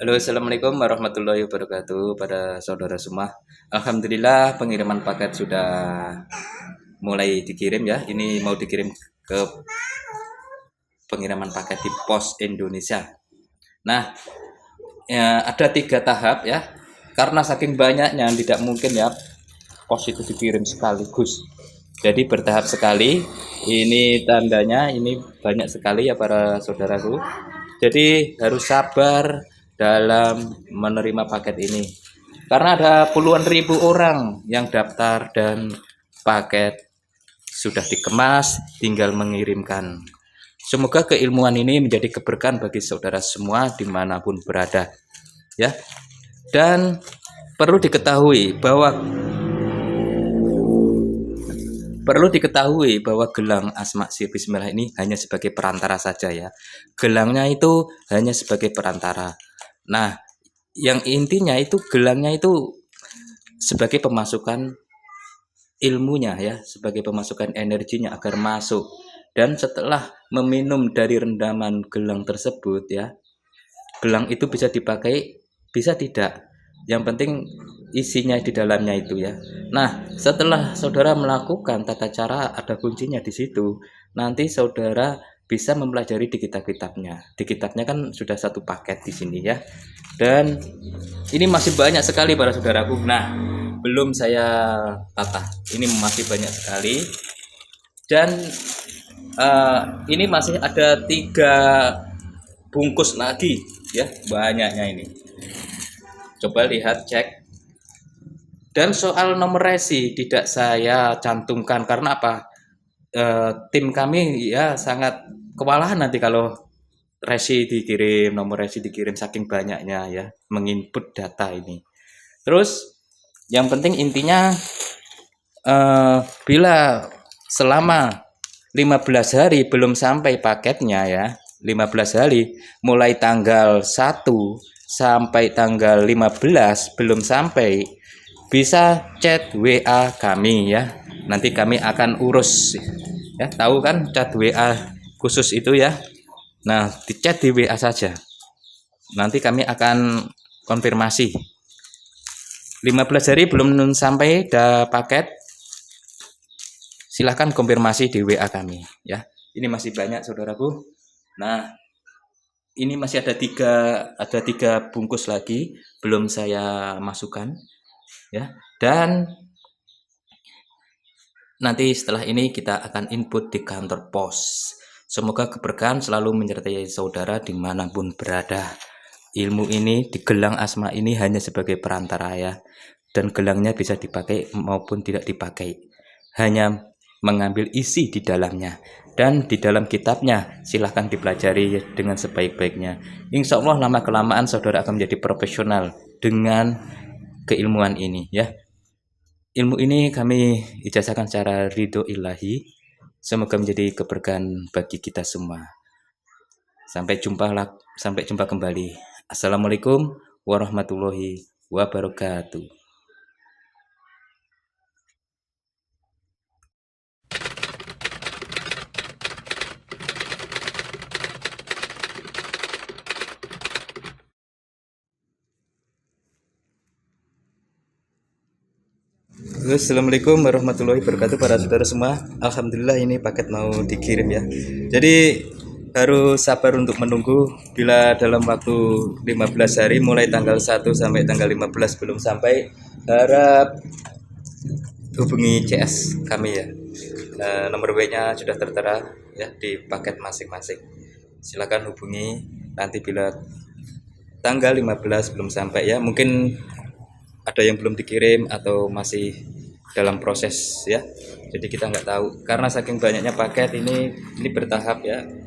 Halo, Assalamualaikum warahmatullahi wabarakatuh pada saudara semua. Alhamdulillah pengiriman paket sudah mulai dikirim ya. Ini mau dikirim ke pengiriman paket di Pos Indonesia. Nah, ya, ada tiga tahap ya. Karena saking banyaknya tidak mungkin ya pos itu dikirim sekaligus. Jadi bertahap sekali. Ini tandanya ini banyak sekali ya para saudaraku. Jadi harus sabar dalam menerima paket ini. Karena ada puluhan ribu orang yang daftar dan paket sudah dikemas, tinggal mengirimkan. Semoga keilmuan ini menjadi keberkahan bagi saudara semua di mana pun berada. Ya, dan perlu diketahui bahwa Perlu diketahui bahwa gelang asma si bismillah ini hanya sebagai perantara saja ya. Gelangnya itu hanya sebagai perantara. Nah, yang intinya itu gelangnya itu sebagai pemasukan ilmunya ya, sebagai pemasukan energinya agar masuk. Dan setelah meminum dari rendaman gelang tersebut ya, gelang itu bisa dipakai, bisa tidak. Yang penting isinya di dalamnya itu ya. Nah, setelah saudara melakukan tata cara ada kuncinya di situ, nanti saudara bisa mempelajari di kitab-kitabnya. Di kitabnya kan sudah satu paket di sini ya. Dan ini masih banyak sekali para saudaraku. Nah, belum saya tata. Ini masih banyak sekali. Dan uh, ini masih ada tiga bungkus lagi ya banyaknya ini. Coba lihat cek dan soal nomor resi tidak saya cantumkan karena apa? E, tim kami ya sangat kewalahan nanti kalau resi dikirim, nomor resi dikirim saking banyaknya ya menginput data ini. Terus yang penting intinya e, bila selama 15 hari belum sampai paketnya ya, 15 hari mulai tanggal 1 sampai tanggal 15 belum sampai bisa chat WA kami ya. Nanti kami akan urus ya. Tahu kan chat WA khusus itu ya. Nah, di chat di WA saja. Nanti kami akan konfirmasi. 15 hari belum sampai ada paket. Silahkan konfirmasi di WA kami ya. Ini masih banyak saudaraku. Nah, ini masih ada tiga ada tiga bungkus lagi belum saya masukkan ya dan nanti setelah ini kita akan input di kantor pos semoga keberkahan selalu menyertai saudara di mana pun berada. Ilmu ini di gelang asma ini hanya sebagai perantara ya. Dan gelangnya bisa dipakai maupun tidak dipakai. Hanya mengambil isi di dalamnya. Dan di dalam kitabnya silahkan dipelajari dengan sebaik-baiknya. Insya Allah lama kelamaan saudara akan menjadi profesional dengan keilmuan ini ya. Ilmu ini kami ijazahkan secara ridho ilahi. Semoga menjadi keberkahan bagi kita semua. Sampai jumpa sampai jumpa kembali. Assalamualaikum warahmatullahi wabarakatuh. Assalamualaikum warahmatullahi wabarakatuh para saudara semua. Alhamdulillah ini paket mau dikirim ya. Jadi harus sabar untuk menunggu. Bila dalam waktu 15 hari mulai tanggal 1 sampai tanggal 15 belum sampai Harap hubungi CS kami ya. Nah, Nomor W nya sudah tertera ya di paket masing-masing. Silahkan hubungi nanti bila tanggal 15 belum sampai ya. Mungkin ada yang belum dikirim atau masih dalam proses ya. Jadi kita nggak tahu. Karena saking banyaknya paket ini ini bertahap ya